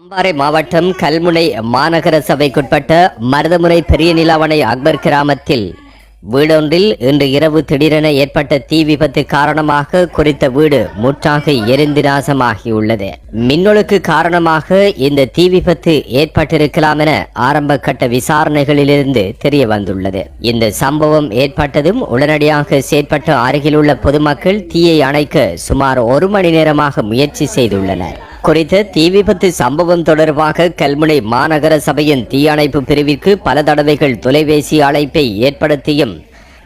அம்பாறை மாவட்டம் கல்முனை மாநகர சபைக்குட்பட்ட மருதமுனை பெரிய நிலாவணை அக்பர் கிராமத்தில் வீடொன்றில் இன்று இரவு திடீரென ஏற்பட்ட தீ விபத்து காரணமாக குறித்த வீடு முற்றாக எரிந்து நாசமாகியுள்ளது. மின்னொழுக்கு காரணமாக இந்த தீ விபத்து ஏற்பட்டிருக்கலாம் என ஆரம்ப கட்ட விசாரணைகளிலிருந்து தெரிய வந்துள்ளது. இந்த சம்பவம் ஏற்பட்டதும் உடனடியாக செயற்பட்ட அருகிலுள்ள பொதுமக்கள் தீயை அணைக்க சுமார் ஒரு மணி நேரமாக முயற்சி செய்துள்ளனர். குறித்த தீ விபத்து சம்பவம் தொடர்பாக கல்முனை மாநகர சபையின் தீயணைப்பு பிரிவிற்கு பல தடவைகள் தொலைபேசி அழைப்பை ஏற்படுத்தியும்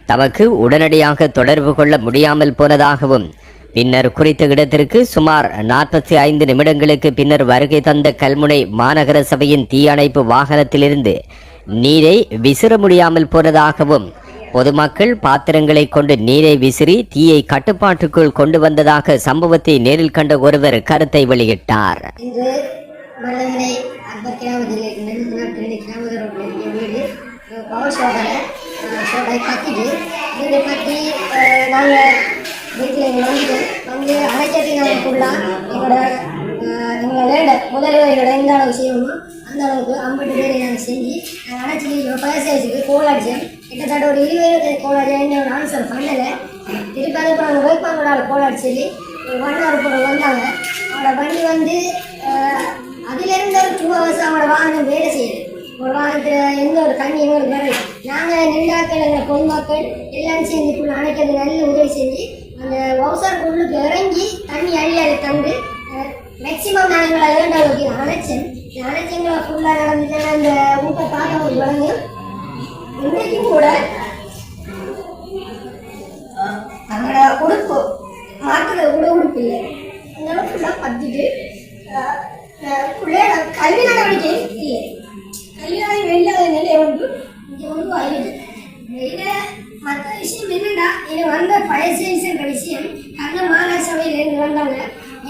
தமக்கு உடனடியாக தொடர்பு கொள்ள முடியாமல் போனதாகவும் பின்னர் குறித்த இடத்திற்கு சுமார் நாற்பத்தி ஐந்து நிமிடங்களுக்கு பின்னர் வருகை தந்த கல்முனை மாநகர சபையின் தீயணைப்பு வாகனத்திலிருந்து நீரை விசிற முடியாமல் போனதாகவும் பொதுமக்கள் பாத்திரங்களை கொண்டு நீரை விசிறி தீயை கட்டுப்பாட்டுக்குள் கொண்டு வந்ததாக சம்பவத்தை நேரில் கண்ட ஒருவர் கருத்தை வெளியிட்டார். இன்று எந்த அளவு செய்யணுமோ அந்த அளவுக்கு ஐம்பது பேரை நாங்கள் செஞ்சு நாங்கள் அரைச்சி ஃபயர் சர்வீஸுக்கு கோல் அடித்தேன் கிட்டத்தட்ட ஒரு இருபது கோல் அடிச்சேன் ஆன்சர் பண்ணலை. திருப்பி அதுக்கு நாங்கள் வேட்பாளரோட கோல் அடிச்சு ஒரு வண்ணார் கூட வந்தாங்க. அவரை வண்டி வந்து அதிலிருந்து ஒரு டூ ஹவர்ஸ் அவங்களோட வாகனம் வேலை செய்யுது. ஒரு வாகனத்தில் எந்த ஒரு தண்ணியும் ஒரு வரல. நாங்கள் நெல்லாக்கள் எங்கள் பொதுமக்கள் எல்லாம் சேர்ந்து ஃபுல்லாக அணைக்கிறது நல்ல உதவி செஞ்சு அந்த வவுசார் உள்ளுக்கு இறங்கி தண்ணி அழியாது தந்து மேக்சிமம் நாங்கள் இரண்டாவது அணைச்சேன் இந்த ஃபுல்லாக நடந்துச்சு அந்த ஊட்ட பார்க்க ஒரு வழங்கு? இன்றைக்கும் கூட. அவங்களோட உடுப்பு மாற்றுறது கூட உடுப்பு இல்லை. அந்த ஃபுல்லாக பத்திட்டு பிள்ளையோட கல்வி நடவடிக்கை இல்லை கல்வி நடவடிக்கை இல்லாத நிலை ஒன்று இங்கே ஒன்று ஆயிடுது. இதில் மற்ற விஷயம் என்னடா இது வந்த பயசேஷன்ற விஷயம் கண்ண மாநகர சபையிலேருந்து வந்தாங்க.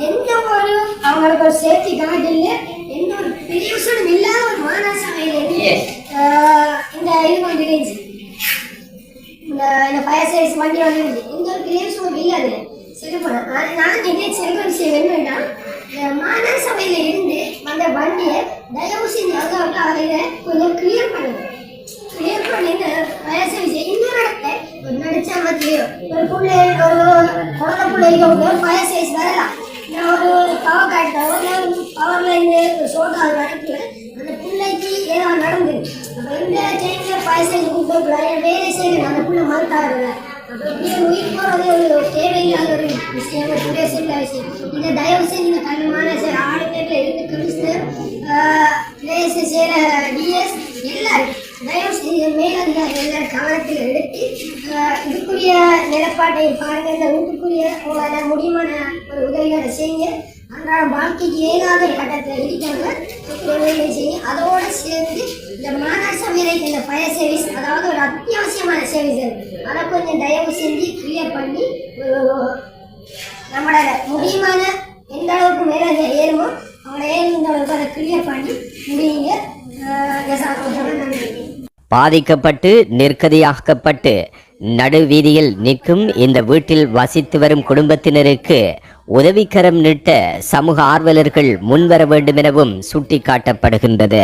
எந்த ஒரு அவங்களுக்கு ஒரு சேஃப்டி கார்டு இல்லை எந்த ஒரு பெரிய விஷயம் இல்லாத ஒரு மாநகர சபையிலேருந்து ஆஹ், இந்த இது கொண்டு இருந்துச்சு இந்த இந்த ஃபயர் சர்வீஸ் வண்டி வந்துருச்சு இந்த ஒரு கிளியர் ஷோ இல்லை அது. சரி போனேன் நான் நான் விஷயம் என்னன்னா இந்த மாநகர சபையில் இருந்து அந்த வண்டியை தயவு செஞ்சு அதாவது அதில் கொஞ்சம் கிளியர் பண்ணுங்க. கிளியர் பண்ணி இந்த ஃபயர் சர்வீஸ் இன்னொரு இடத்த ஒரு நடிச்சா மத்தியோ ஒரு பிள்ளை ஒரு குழந்தை பிள்ளைக்கு ஒரு ஃபயர் சர்வீஸ் வரலாம். நான் ஒரு பவர் காட்டுறோம் பவர் லைன் ஒரு சோதா நடக்கல அந்த பிள்ளைக்கு ஏதாவது நடந்து அப்போ இந்த டைமில் ஃபயர் சர்வீஸ் வேலை அந்த பிள்ளை உயிர் போகிறது ஒரு தேவையில்லாத ஒரு விஷயம். ஒரு பேசுகிற விஷயம் இதை தயவு செஞ்சு இந்த கண்ணியமான சார். ஆளுநர்ல இருந்து கமிஷனர் லேசு செய்கிற டிஎஸ் எல்லாரும் தயவு செய்து மேலதிகாரி எல்லாரும் கவனத்தில் எடுத்து இதுக்குரிய நிலப்பாட்டை பாருங்கள் இந்த வீட்டுக்குரிய உங்களால் முடியுமான ஒரு உதவிகளை செய்யுங்க. அன்றாட வாழ்க்கைக்கு ஏதாவது ஒரு கட்டத்தில் இருக்காங்க. செய்யும் அதோடு சேர்ந்து இந்த மாநகர சபையில் இந்த ஃபயர் சர்வீஸ் அதாவது ஒரு அத்தியாவசியமான சர்வீஸ் அதை கொஞ்சம் தயவு செஞ்சு கிளியர் பண்ணி நம்மளோட முடியுமான எந்த அளவுக்கு மேலே ஏறுமோ அவங்கள ஏறும் அளவுக்கு அதை கிளியர் பண்ணி முடியுங்க. பாதிக்கப்பட்டு நிற்கதியாக்கப்பட்டு நடுவீதியில் நிற்கும் இந்த வீட்டில் வசித்து வரும் குடும்பத்தினருக்கு உதவிக்கரம் நிட்ட சமூக ஆர்வலர்கள் முன்வர வேண்டும் எனவும் சுட்டிக்காட்டப்படுகின்றது.